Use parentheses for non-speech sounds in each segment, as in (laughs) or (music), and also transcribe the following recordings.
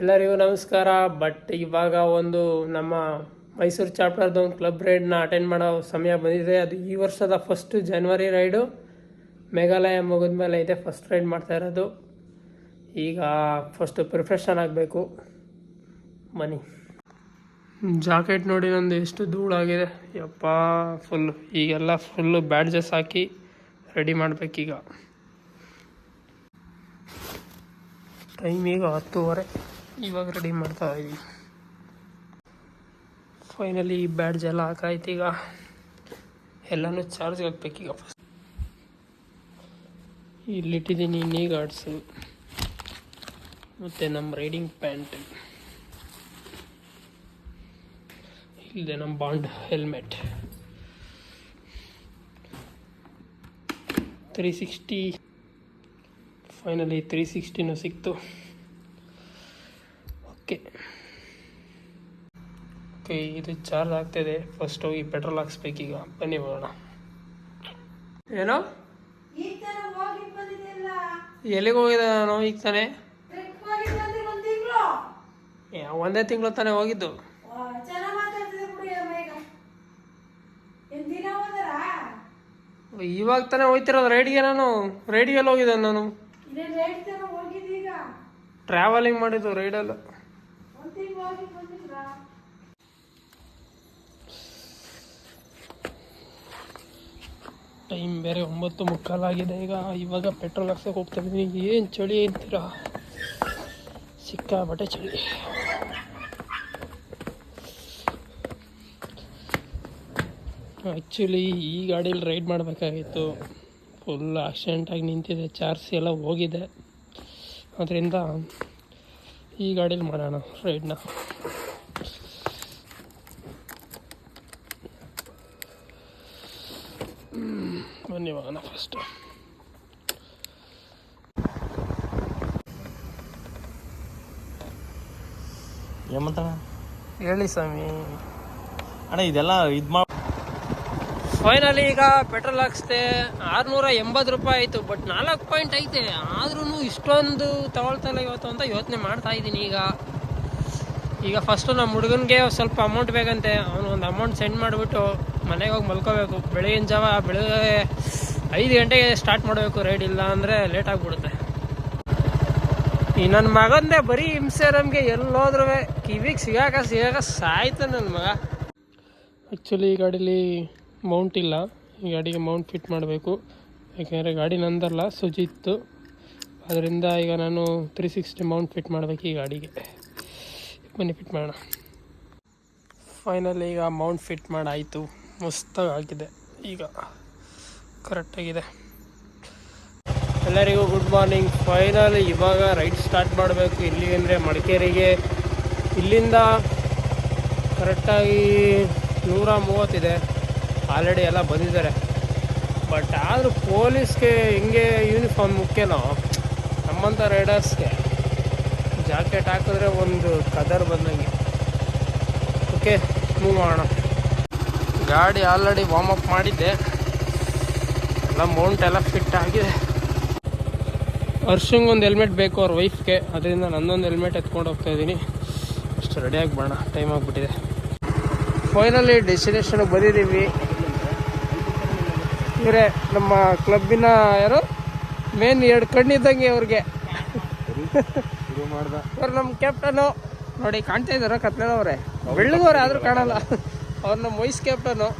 ಎಲ್ಲರಿಗೂ ನಮಸ್ಕಾರ. ಬಟ್ ಇವಾಗ ಒಂದು ನಮ್ಮ ಮೈಸೂರು ಚಾಪ್ಟರ್ದು ಒಂದು ಕ್ಲಬ್ ರೈಡ್ನ ಅಟೆಂಡ್ ಮಾಡೋ ಸಮಯ ಬಂದಿದೆ. ಅದು ಈ ವರ್ಷದ ಫಸ್ಟ್ ಜನ್ವರಿ ರೈಡು. ಮೇಘಾಲಯ ಮುಗಿದ್ಮೇಲೆ ಇದೆ ಫಸ್ಟ್ ರೈಡ್ ಮಾಡ್ತಾ ಇರೋದು. ಈಗ ಫಸ್ಟು ಪ್ರಿಪ್ರೇಷನ್ ಆಗಬೇಕು. ಮನಿ ಜಾಕೆಟ್ ನೋಡಿ ನಂದು ಎಷ್ಟು ಧೂಳಾಗಿದೆ. ಯಪ್ಪ ಫುಲ್ ಈಗೆಲ್ಲ ಫುಲ್ಲು ಬ್ಯಾಡ್ಜಸ್ ಹಾಕಿ ರೆಡಿ ಮಾಡಬೇಕೀಗ. ಟೈಮ್ ಈಗ ಹತ್ತುವರೆ. ಇವಾಗ ರೆಡಿ ಮಾಡ್ತಾ ಇದ್ದೀವಿ ಫೈನಲಿ ಬ್ಯಾಡ್ಜ್ ಎಲ್ಲ ಹಾಕಾಯ್ತು ಈಗ. ಎಲ್ಲನೂ ಚಾರ್ಜ್ ಹಾಕ್ಬೇಕೀಗ ಫಸ್ಟ್ ಇಲ್ಲಿಟ್ಟಿದ್ದೀನಿ ನೀ ಗಾರ್ಡ್ಸು ಮತ್ತು ನಮ್ಮ ರೈಡಿಂಗ್ ಪ್ಯಾಂಟ್ ಇಲ್ಲಿದೆ ನಮ್ಮ bond helmet three sixty finally three ಸಿಕ್ಸ್ಟಿನೂ ಸಿಕ್ತು. ಓಕೆ. ಓಕೆ ಇದು ಚಾರ್ಜ್ ಆಗ್ತಿದೆ. ಫಸ್ಟ್ ಹೋಗಿ ಪೆಟ್ರೋಲ್ ಹಾಕ್ಸ್ಬೇಕೀಗ ಬನ್ನಿ ಬರೋಣ ಏನೋ? ಎಲ್ಲಿಗೆ ಹೋಗಿದ್ದೆ ನಾನು ಈಗ ತಾನೇ? ಒಂದ್ ತಿಂಗಳು ತಾನೇ ಹೋಗಿದ್ದು. ಇವಾಗ ತಾನೇ ಹೋಗ್ತಿರೋದು ರೈಡ್ಗೆ ನಾನು. ರೈಡ್ಗೆಲ್ಲ ಹೋಗಿದ್ದೆ ನಾನು. ಟ್ರಾವೆಲಿಂಗ್ ಮಾಡಿದ್ದು ರೈಡಲ್ಲ ಒಂದ್ ತಿಂಗಳು ಹೋಗಿ ಬಂದಿದ್ರ ಟೈಮ್ ಬೇರೆ ಒಂಬತ್ತು ಮುಕ್ಕಾಲಾಗಿದೆ ಈಗ ಇವಾಗ ಪೆಟ್ರೋಲ್ ಹಾಕ್ಸಕ್ಕೆ ಹೋಗ್ತಾ ಇದ್ದೀನಿ ಏನು ಚಳಿ ಅಂತೀರಾ? ಸಿಕ್ಕಾಬಟ್ಟೆ ಚಳಿ. ಆ್ಯಕ್ಚುಲಿ ಈ ಗಾಡೀಲಿ ರೈಡ್ ಮಾಡಬೇಕಾಗಿತ್ತು. ಫುಲ್ ಆಕ್ಸಿಡೆಂಟಾಗಿ ನಿಂತಿದೆ. ಚಾರ್ಜ್ ಎಲ್ಲ ಹೋಗಿದೆ. ಅದರಿಂದ ಈ ಗಾಡೀಲಿ ಮಾಡೋಣ ರೈಡ್ನ. ಬನ್ನಿ ಹೋಗೋಣ ಫಸ್ಟು ಏಮಂತ ಹೇಳಿ ಸ್ವಾಮಿ. ಅಣ್ಣ ಇದೆಲ್ಲ ಇದು ಮಾ ಫೈನಲಿ ಈಗ ಪೆಟ್ರೋಲ್ ಹಾಕ್ಸ್ದೆ. ಆರುನೂರ ಎಂಬತ್ತು ರೂಪಾಯಿ ಆಯಿತು ಬಟ್ ನಾಲ್ಕು ಪಾಯಿಂಟ್ ಐತೆ. ಆದ್ರೂ ಇಷ್ಟೊಂದು ತಗೊಳ್ತಲ್ಲ ಇವತ್ತು ಅಂತ ಯೋಚನೆ ಮಾಡ್ತಾ ಇದ್ದೀನಿ ಈಗ. ಈಗ ಫಸ್ಟು ನಮ್ಮ ಹುಡುಗನಿಗೆ ಸ್ವಲ್ಪ ಅಮೌಂಟ್ ಬೇಕಂತೆ. ಅವನು ಒಂದು ಅಮೌಂಟ್ ಸೆಂಡ್ ಮಾಡಿಬಿಟ್ಟು ಮನೆಗೆ ಹೋಗಿ ಮಲ್ಕೋಬೇಕು. ಬೆಳಗಿನ ಜಾವ ಬೆಳಗ್ಗೆ ಐದು ಗಂಟೆಗೆ ಸ್ಟಾರ್ಟ್ ಮಾಡಬೇಕು ರೈಡ್ ಇಲ್ಲ ಅಂದರೆ ಲೇಟ್ ಆಗಿಬಿಡುತ್ತೆ. ಈ ನನ್ನ ಮಗಂದೇ ಬರೀ ಹಿಂಸೆ ನಮಗೆ ಎಲ್ಲೋದ್ರೂ ಕಿವಿಗೆ ಸಿಗಾಕ ಸಿಗಾಕ ಸಾಯ್ತು ನನ್ನ ಮಗ. ಆ್ಯಕ್ಚುಲಿ ಈ ಗಾಡೀಲಿ ಮೌಂಟ್ ಇಲ್ಲ. ಈ ಗಾಡಿಗೆ ಮೌಂಟ್ ಫಿಟ್ ಮಾಡಬೇಕು. ಯಾಕೆಂದರೆ ಗಾಡಿ ನಂದಲ್ಲ ಸುಜಿತ್ತು ಅದರಿಂದ ಈಗ ನಾನು ತ್ರೀ ಸಿಕ್ಸ್ಟಿ ಮೌಂಟ್ ಫಿಟ್ ಮಾಡಬೇಕು ಈ ಗಾಡಿಗೆ. ಬನ್ನಿ ಫಿಟ್ ಮಾಡೋಣ. ಫೈನಲಿ ಈಗ ಮೌಂಟ್ ಫಿಟ್ ಮಾಡಾಯಿತು. ಮಸ್ತಾಗಿ ಆಗಿದೆ ಈಗ ಕರೆಕ್ಟಾಗಿದೆ. ಎಲ್ಲರಿಗೂ ಗುಡ್ ಮಾರ್ನಿಂಗ್ ಫೈನಲ್ ಇವಾಗ ರೈಡ್ ಸ್ಟಾರ್ಟ್ ಮಾಡಬೇಕು. ಇಲ್ಲಿ ಅಂದರೆ ಮಡಿಕೇರಿಗೆ. ಇಲ್ಲಿಂದ ಕರೆಕ್ಟಾಗಿ ನೂರ ಮೂವತ್ತಿದೆ ಆಲ್ರೆಡಿ ಎಲ್ಲ ಬಂದಿದ್ದಾರೆ. ಬಟ್ ಆದರೂ ಪೊಲೀಸ್ಗೆ ಹಿಂಗೆ ಯೂನಿಫಾರ್ಮ್ ಮುಖ್ಯನೋ? ನಮ್ಮಂಥ ರೈಡರ್ಸ್ಗೆ ಜಾಕೆಟ್ ಹಾಕಿದ್ರೆ ಒಂದು ಕದರ್ ಬಂದಂಗೆ. ಓಕೆ ಮೂವ್ ಮಾಡೋಣ ಗಾಡಿ ಆಲ್ರೆಡಿ ವಾರ್ಮ್ ಅಪ್ ಮಾಡಿದ್ದೆ. ಎಲ್ಲ ಮೌಂಟ್ ಎಲ್ಲ ಫಿಟ್ ಆಗಿದೆ. ವರ್ಷಂಗೆ ಒಂದು ಹೆಲ್ಮೆಟ್ ಬೇಕು ಅವ್ರ ವೈಫ್ಗೆ ಅದರಿಂದ ನನ್ನೊಂದು ಹೆಲ್ಮೆಟ್ ಎತ್ಕೊಂಡು ಹೋಗ್ತಾ ಇದ್ದೀನಿ. ಅಷ್ಟು ರೆಡಿಯಾಗಿ ಬರೋಣ. ಟೈಮ್ ಆಗಿಬಿಟ್ಟಿದೆ. ಫೈನಲಿ ಡೆಸ್ಟಿನೇಷನ್ಗೆ ಬಂದಿದ್ದೀವಿ. ಇವರೇ ನಮ್ಮ ಕ್ಲಬ್ಬಿನ ಯಾರು? ಮೇನ್ ಎರಡು ಕಣ್ಣಿದ್ದಂಗೆ ಅವ್ರಿಗೆ. ಅವ್ರು ನಮ್ಮ ಕ್ಯಾಪ್ಟನು ನೋಡಿ ಕಾಣ್ತಾ ಇದ್ದಾರ ಕತ್ಲೇನವ್ರೆ ಬೆಳ್ಳಗವ್ರೆ, ಆದರೂ ಕಾಣಲ್ಲ. ಅವ್ರು ನಮ್ಮ ವೈಸ್ ಕ್ಯಾಪ್ಟನು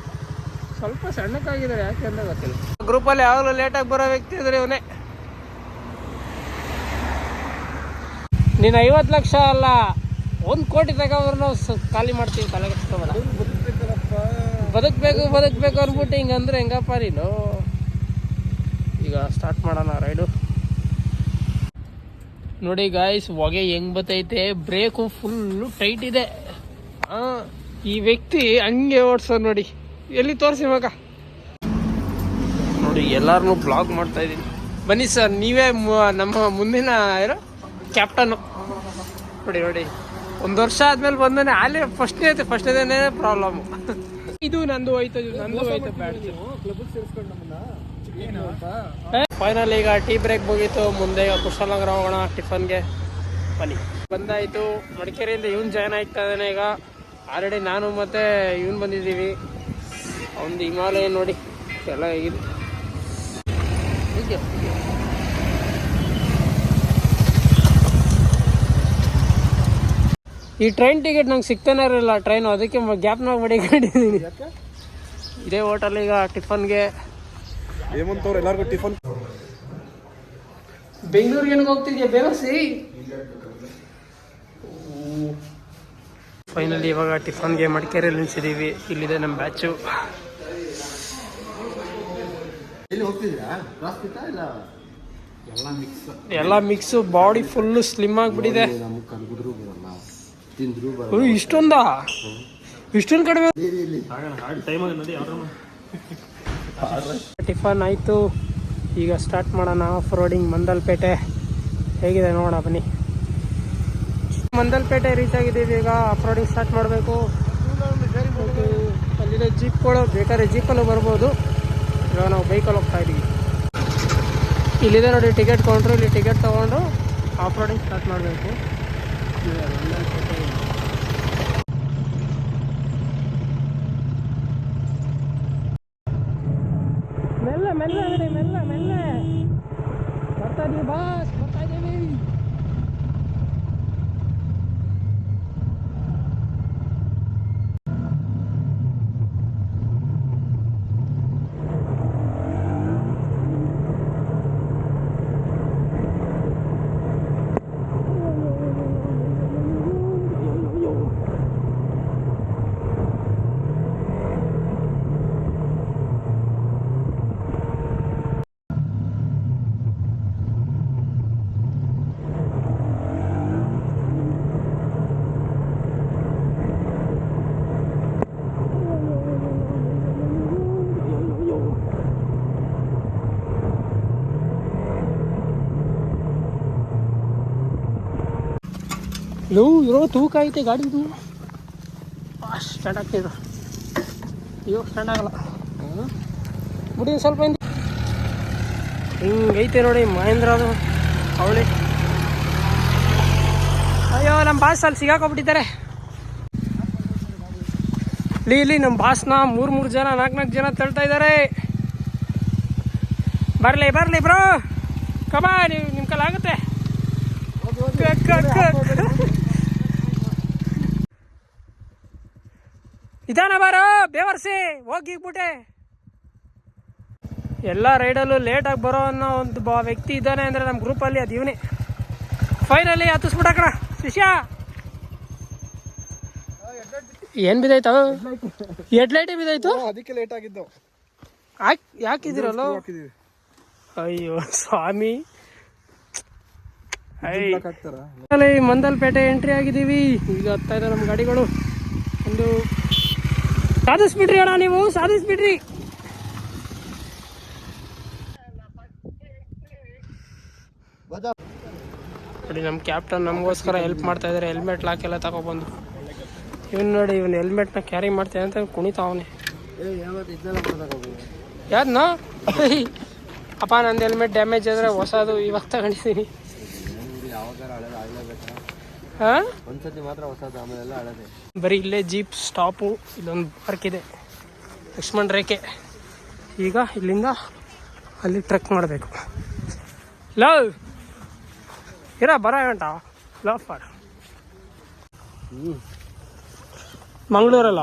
ಸ್ವಲ್ಪ ಸಣ್ಣಕ್ಕಾಗಿದ್ದಾರೆ, ಯಾಕೆ ಅಂತ ಗೊತ್ತಿಲ್ಲ. ಗ್ರೂಪಲ್ಲಿ ಯಾವಾಗಲೂ ಲೇಟಾಗಿ ಬರೋ ವ್ಯಕ್ತಿ ಇದ್ರೆ ಇವನೇ. ನೀನು ಐವತ್ತು ಲಕ್ಷ ಅಲ್ಲ, ಒಂದು ಕೋಟಿ ತಗೋ ಸ- ಖಾಲಿ ಮಾಡ್ತೀವಿ, ತಲೆಗೆ ಬದುಕಬೇಕು ಬದುಕಬೇಕು ಅಂದ್ಬಿಟ್ಟು ಹಿಂಗಂದ್ರೆ ಹೆಂಗಪ್ಪ ನೀನು? ಈಗ ಸ್ಟಾರ್ಟ್ ಮಾಡೋಣ, ರೈಡು. ನೋಡಿ ಗಾಯ್ಸ್ ಹೊಗೆ ಹೆಂಗ್ ಬತ್ತೈತೆ? ಬ್ರೇಕು ಫುಲ್ಲು ಟೈಟ್ ಇದೆ. ಹಾಂ ಈ ವ್ಯಕ್ತಿ ಹಂಗೆ ಓಡ್ಸೋ ನೋಡಿ. ಎಲ್ಲಿ ತೋರಿಸಿ ಮಗ? ನೋಡಿ ಎಲ್ಲಾರನ್ನೂ ಬ್ಲಾಗ್ ಮಾಡ್ತಾ ಇದ್ದೀನಿ ಬನ್ನಿ ಸರ್ ನೀವೇ ನಮ್ಮ ಮುಂದಿನ ಏನೋ ಕ್ಯಾಪ್ಟನು ನೋಡಿ ನೋಡಿ. ಒಂದು ವರ್ಷ ಆದಮೇಲೆ ಬಂದಾನೆ ಅಲ್ಲಿ ಫಸ್ಟ್ನೇ ಐತೆ ಫಸ್ಟ್ನೇದೇ ಪ್ರಾಬ್ಲಮ್ (laughs) ಇದು ನಂದು ಹೋಯ್ತು ನಂದು ಹೋಯ್ತು ಬ್ಯಾಡ್ ಫೈನಲ್ ಈಗ ಟೀ ಬ್ರೇಕ್ ಮುಗೀತು ಮುಂದೆ ಕುಶಾಲನಗರ ಹೋಗೋಣ ಟಿಫನ್ಗೆ ಬನ್ನಿ. ಬಂದಾಯಿತು. ಮಡಿಕೇರಿಯಿಂದ ಇವನ್ ಜಾಯ್ನ್ ಆಗ್ತಾ ಇದ್ದಾನೆ ಈಗ. ಆಲ್ರೆಡಿ ನಾನು ಮತ್ತೆ ಇವನ್ ಬಂದಿದ್ದೀವಿ. ಅವನದು ಹಿಮಾಲಯ ನೋಡಿ. ಎಲ್ಲ ಹೇಗಿದೆ ಹೀಗೆ. ಈ ಟ್ರೈನ್ ಟಿಕೆಟ್ ನಂಗೆ ಸಿಗ್ತಾನೆ ಇರಲಿಲ್ಲ ಟ್ರೈನು ಅದಕ್ಕೆ ಗ್ಯಾಪ್ನಾಗ ಮಡಿಕೊಂಡಿದ್ದೀನಿ ಇದೇ ಹೋಟೆಲ್ ಈಗ ಟಿಫನ್ಗೆ ಎಲ್ಲರಿಗೂ ಟಿಫನ್ ಬೆಂಗಳೂರಿಗೆ ಏನಕ್ಕೆ ಹೋಗ್ತಿದ್ಯಾ? ಬೇವಸಿ ಫೈನಲಿ ಇವಾಗ ಟಿಫನ್ಗೆ ಮಡಿಕೇರಿಯಲ್ಲಿ ನಿಲ್ಸಿದ್ದೀವಿ ಇಲ್ಲಿದೆ ನಮ್ಮ ಬ್ಯಾಚು ಎಲ್ಲಿ ಮಿಕ್ಸ್ ಎಲ್ಲ ಮಿಕ್ಸು ಬಾಡಿ ಫುಲ್ಲು ಸ್ಲಿಮ್ ಆಗಿಬಿಟ್ಟಿದೆ. ನಮ್ಗೆ ಕನ್ಗುದ್ರು ಬರಲ್ಲ ತಿಂದ್ರು ಓ ಇಷ್ಟೊಂದಾ? ಇಷ್ಟೊಂದು ಕಡಿಮೆ ಟಿಫನ್ ಆಯಿತು. ಈಗ ಸ್ಟಾರ್ಟ್ ಮಾಡೋಣ. Off roading Mandalpatti. ಹೇಗಿದೆ ನೋಡೋಣ ಬನ್ನಿ. ಮಂದಲ್ಪೇಟೆ ರೀಚ್ ಆಗಿದ್ದೀವಿ ಈಗ. ಆಫ್ ರೋಡಿಂಗ್ ಸ್ಟಾರ್ಟ್ ಮಾಡಬೇಕು ಅಲ್ಲಿರೋ ಜೀಪ್ಗಳು ಬೇಕಾದ್ರೆ ಜೀಪಲ್ಲೂ ಬರ್ಬೋದು. ಇವಾಗ ನಾವು ಬೈಕಲ್ಲಿ ಹೋಗ್ತಾ ಇದ್ದೀವಿ ಇಲ್ಲಿದೆ ನೋಡಿ ಟಿಕೆಟ್ ಕೌಂಟ್ರು ಇಲ್ಲಿ ಟಿಕೆಟ್ ತೊಗೊಂಡು ಆಫ್ ರೋಡಿಂಗ್ ಸ್ಟಾರ್ಟ್ ಮಾಡಬೇಕು. மெல்ல மெல்ல மெல்ல மெல்ல. பத்தாடி பாஸ். ಇರೋ ತೂಕ ಐತೆ ಗಾಡಿದು. ಸ್ಟಾರ್ಟ್ ಆಗ್ತಿದೆ ಇವಾಗ ಸ್ಟಾರ್ಟ್ ಆಗಲ್ಲ. ಬಿಡಿ ಸ್ವಲ್ಪ ಹಿಂಗೈತೆ ನೋಡಿ ಮಹೇಂದ್ರ ಅದು ಅವಳಿ. ಅಯ್ಯೋ ನಮ್ಮ ಬಾಸ್ ಅಲ್ಲಿ ಸಿಗಾಕೊಬಿಟ್ಟಿದ್ದಾರೆ. ಇಲ್ಲಿ ಇಲ್ಲಿ ನಮ್ಮ ಬಾಸ್ನ ಮೂರು ಮೂರು ಜನ, ನಾಲ್ಕು ನಾಲ್ಕು ಜನ ತಳ್ತಾ ಇದ್ದಾರೆ. ಬರಲಿ ಬರಲಿ ಬ್ರೋ ಕಮಾ ನೀವು ನಿಮ್ಮ ಕೈಲಿ ಇದಾನ ಬಾರೋ ಬೇವರ್ಸಿ ಹೋಗಿಬಿಟ್ಟೆ ಎಲ್ಲ ರೈಡಲ್ಲೂ ಲೇಟಾಗಿ ಬರೋ ಅನ್ನೋ ಒಂದು ಬ ವ್ಯಕ್ತಿ ಇದ್ದಾನೆ ಅಂದರೆ ನಮ್ಮ ಗ್ರೂಪಲ್ಲಿ ಅದು ಇವನೇ. ಫೈನಲಿ ಹತ್ತಿಸ್ಬಿಟ್ಟಕಣ ಶಿಷ್ಯ. ಏನು ಬಿದ್ದಾಯ್ತು ಹೆಡ್ಲೈಟೇ ಬಿದ್ದಾಯ್ತು? ಅದಕ್ಕೆ ಲೇಟ್ ಆಗಿದ್ದು. ಹಾಕಿದೀವಿ ಅಯ್ಯೋ ಸ್ವಾಮಿ. ಮಂದಲ್ ಪೇಟೆ ಮಂದಲ್ಪೇಟೆ ಎಂಟ್ರಿ ಆಗಿದ್ದೀವಿ. ಈಗ ಹತ್ತಾ ಇದೆ ನಮ್ಮ ಗಾಡಿಗಳು. ಒಂದು ಸಾಧಿಸ್ಬಿಟ್ರಿ ಅಣ್ಣ ನೀವು, ಸಾಧಿಸ್ಬಿಡ್ರಿ. ನೋಡಿ, ನಮ್ಮ ಕ್ಯಾಪ್ಟನ್ ನಮಗೋಸ್ಕರ ಹೆಲ್ಪ್ ಮಾಡ್ತಾ ಇದ್ದಾರೆ ಹೆಲ್ಮೆಟ್ ಲಾಕ್ ಎಲ್ಲ ತಗೊಬಂದು. ಇವನ್ ನೋಡಿ, ಇವನ್ ಹೆಲ್ಮೆಟ್ನ ಕ್ಯಾರಿ ಮಾಡ್ತೇನೆ ಅಂತ ಕುಣಿತಾವನೆ ಯಾವ್ದನ್ನ ಅಪ್ಪ, ನಂದು ಹೆಲ್ಮೆಟ್ ಡ್ಯಾಮೇಜ್ ಆದರೆ ಹೊಸದು ಇವಾಗ ತಗೊಂಡಿದ್ದೀನಿ ಒಂದ್ಸತಿ ಮಾತ್ರ ಹೊಸದು ಆಮೇಲೆಲ್ಲ ಹಳದೆ. ಬರೀ ಇಲ್ಲೇ ಜೀಪ್ ಸ್ಟಾಪು ಇಲ್ಲೊಂದು ಪಾರ್ಕ್ ಇದೆ. ಲಕ್ಷ್ಮಣ್ ರೇಖೆ. ಈಗ ಇಲ್ಲಿಂದ ಅಲ್ಲಿ ಟ್ರೆಕ್ ಮಾಡಬೇಕು. ಲವ್ ಇರ ಬರ ಗಂಟ ಲವ್ ಫಾರ್. ಮಂಗಳೂರಲ್ಲ?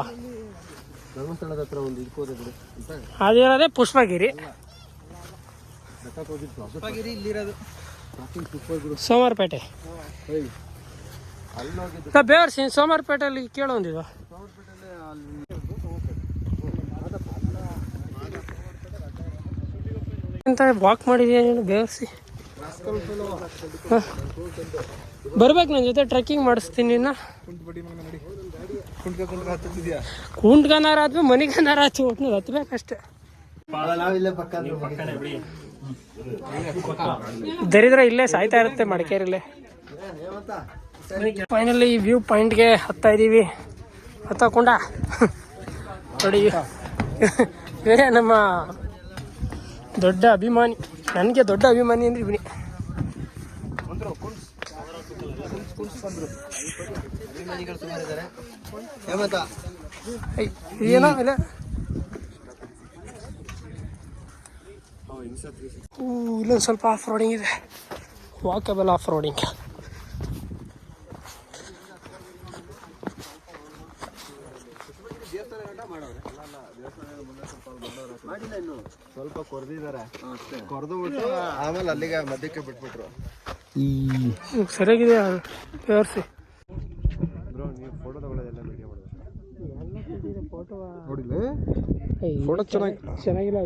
ಧರ್ಮಸ್ಥಳದ ಹತ್ರ ಒಂದು ಇದಕ್ಕೋದೆ ಬಿಡು ಅಂತ? ಅದಿರೋದೇ ಪುಷ್ಪಗಿರಿ. ಬೆಟ್ಟಕ್ಕೆ ಬಿಡು ಸಿನ್ ಸೋಮಾರ್ಪೇಟೆಯಲ್ಲಿ ಕೇಳೊಂದಿವ ವಾಕ್ ಬೇರ್ಸಿ ಬೇವರ್ಸಿ ಬರ್ಬೇಕು ನನ್ನ ಜೊತೆ ಟ್ರೆಕ್ಕಿಂಗ್ ಮಾಡಿಸ್ತೀನಿ ಕುಂಟ್ಗನಾರ ಆದ್ಮೇಲೆ ಮನಿಗನಾರ ಒಟ್ಟು ಹತ್ಬೇಕಷ್ಟೇ. ದರಿದ್ರ ಇಲ್ಲೇ ಸಾಯ್ತಾ ಇರುತ್ತೆ ಮಡಿಕೇರಿಲ್ಲೇ ಫೈನಲಿ ವ್ಯೂ ಪಾಯಿಂಟ್ಗೆ ಹತ್ತಾ ಇದ್ದೀವಿ ಹತ್ತಕೊಂಡ ನೋಡಿ ಇವರೇ ನಮ್ಮ ದೊಡ್ಡ ಅಭಿಮಾನಿ. ನನಗೆ ದೊಡ್ಡ ಅಭಿಮಾನಿ ಅಂದ್ರೆ ಇವನಿ. ಏನೋ ಇಲ್ಲ. ಇಲ್ಲೊಂದು ಸ್ವಲ್ಪ ಆಫ್ ರೋಡಿಂಗ್ ಇದೆ. ವಾಕಬಲ್ ಆಫ್ ರೋಡಿಂಗ್ ಸ್ವಲ್ಪ ಕೊರ್ದಿದ್ದಾರೆ. ಕೊರ್ದು ಬಿಟ್ಟು ಆಮೇಲೆ ಅಲ್ಲಿಗೆ ಮಧ್ಯಕ್ಕೆ ಬಿಟ್ಬಿಟ್ರು. ಸರಿಯಾಗಿದೆ ಪೇರ್ಸಿ ಬ್ರೋ ನೀವು ಫೋಟೋ ತಗೊಳ್ಳೋದೆಲ್ಲ ವಿಡಿಯೋ ಮಾಡೋದು ಫೋಟೋ ನೋಡಿಲ್ಲ ಫೋಟೋ ಚೆನ್ನಾಗಿ ಚೆನ್ನಾಗಿಲ್ಲ